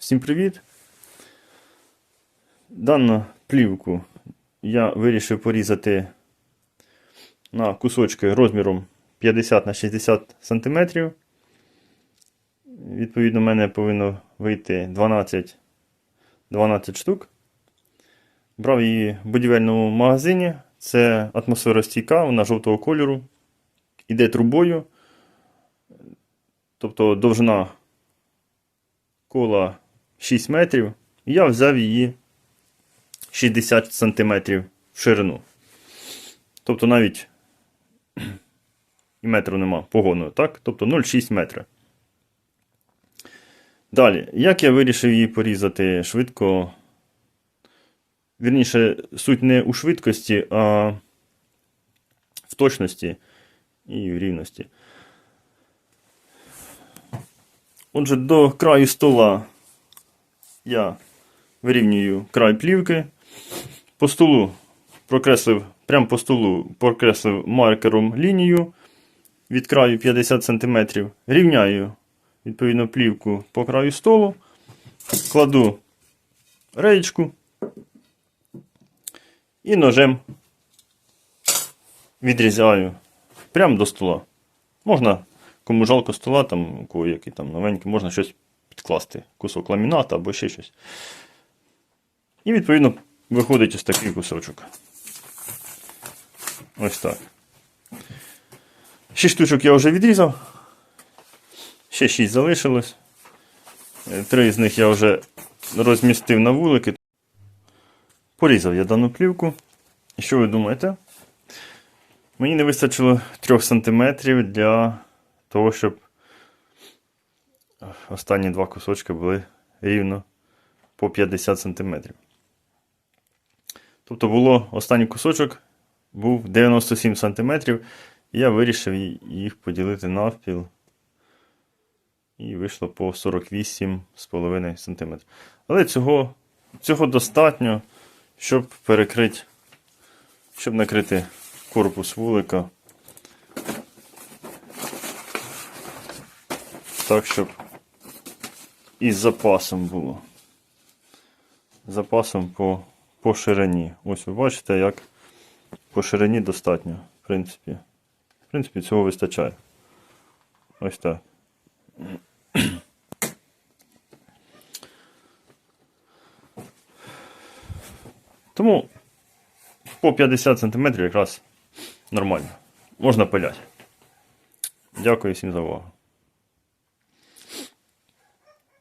Всім привіт! Дану плівку я вирішив порізати на кусочки розміром 50 на 60 см. Відповідно, в мене повинно вийти 12, 12 штук. Брав її в будівельному магазині. Це атмосферостійка, вона жовтого кольору. Іде трубою. Тобто довжина кола 6 метрів. Я взяв її 60 сантиметрів в ширину. Тобто навіть і метру нема погону, так? Тобто 0,6 метра. Далі, як я вирішив її порізати швидко. Вірніше, суть не у швидкості, а в точності і в рівності. Отже, до краю стола я вирівнюю край плівки. По столу прокреслив, прямо по столу прокреслив маркером лінію від краю 50 см. Рівняю відповідно плівку по краю столу. Кладу реєчку і ножем відрізаю прямо до стола. Можна, кому жалко стола, там, у кого який там новенький, можна щось підкласти, кусок ламіната або ще щось. І відповідно виходить ось такий кусочок. Ось так. Шість штучок я вже відрізав. Ще шість залишилось. Е, Три з них я вже розмістив на вулики. Порізав я дану плівку. І що ви думаєте? Мені не вистачило 3 см для того, щоб останні два кусочки були рівно по 50 см. Тобто було останній кусочок був 97 см. І я вирішив їх поділити навпіл. І вийшло по 48,5 см. Але цього, цього достатньо, щоб перекрити, щоб накрити корпус вулика. Так, щоб із запасом було. Запасом по, по ширині. Ось ви бачите, як по ширині достатньо, в принципі. В принципі, цього вистачає. Ось так. Тому по 50 см якраз нормально. Можна пиляти. Дякую всім за увагу.